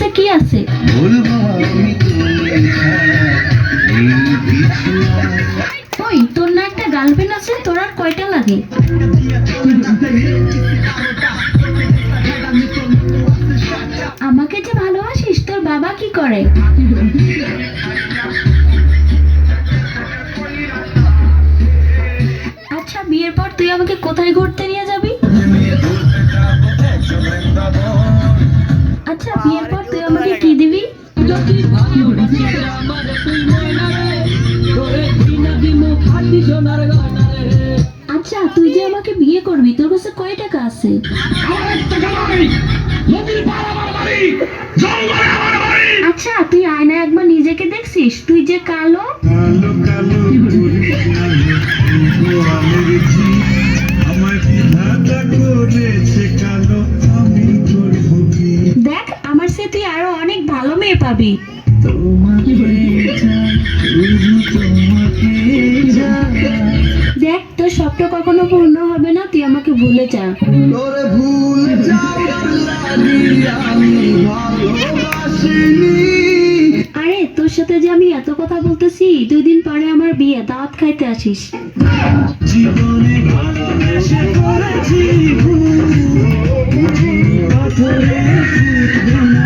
কাছে কি আছে? ওই তোর না একটা গার্লফ্রেন্ড আছে? তোর আর কয়টা লাগে? আমাকে যে ভালোবাসিস তোর বাবা কি করে? আচ্ছা বিয়ের পর তুই আমাকে কোথায় ঘুরতে কি দিবি? আচ্ছা তুই যে আমাকে বিয়ে করবি, তোর কাছে কয় টাকা আছে? আচ্ছা তুই আয়নায় একবার নিজেকে দেখছিস? তুই যে কালো। কালো কালো মেয়ে পাবি। দেখ তোর স্বপ্ন কখনো পূর্ণ হবে না তুই আমাকে ভুলে যা। ভুল আরে তোর সাথে যে আমি এত কথা বলতেছি দুই দিন পরে আমার বিয়ে দাওয়াত খাইতে আসিস। জীবনে ভালোবেসে করেছি ভুল পাথরে ফুটবে না